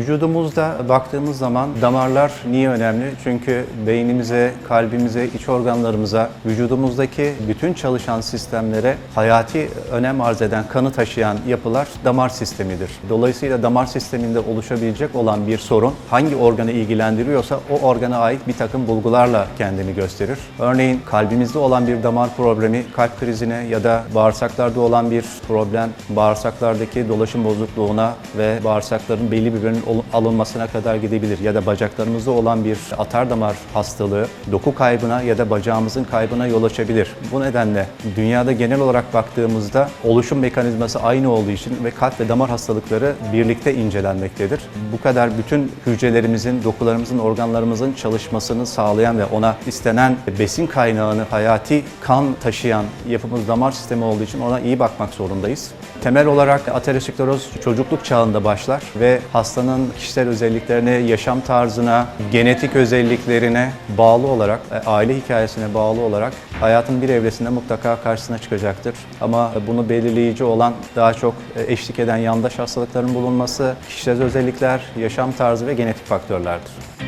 Vücudumuzda baktığımız zaman damarlar niye önemli? Çünkü beynimize, kalbimize, iç organlarımıza, vücudumuzdaki bütün çalışan sistemlere hayati önem arz eden, kanı taşıyan yapılar damar sistemidir. Dolayısıyla damar sisteminde oluşabilecek olan bir sorun hangi organı ilgilendiriyorsa o organa ait bir takım bulgularla kendini gösterir. Örneğin kalbimizde olan bir damar problemi kalp krizine ya da bağırsaklarda olan bir problem bağırsaklardaki dolaşım bozukluğuna ve bağırsakların belli bir bölümün ol- alınmasına kadar gidebilir. Ya da bacaklarımızda olan bir atar damar hastalığı doku kaybına ya da bacağımızın kaybına yol açabilir. Bu nedenle dünyada genel olarak baktığımızda oluşum mekanizması aynı olduğu için ve kalp ve damar hastalıkları birlikte incelenmektedir. Bu kadar bütün hücrelerimizin, dokularımızın, organlarımızın çalışmasını sağlayan ve ona istenen besin kaynağını hayati kan taşıyan yapımız damar sistemi olduğu için ona iyi bakmak zorundayız. Temel olarak ateroskleroz çocukluk çağında başlar ve hastanın kişisel özelliklerine, yaşam tarzına, genetik özelliklerine bağlı olarak, e, aile hikayesine bağlı olarak hayatın bir evresinde mutlaka karşısına çıkacaktır. Ama bunu belirleyici olan daha çok e, eşlik eden yandaş hastalıkların bulunması, kişisel özellikler, yaşam tarzı ve genetik faktörlerdir.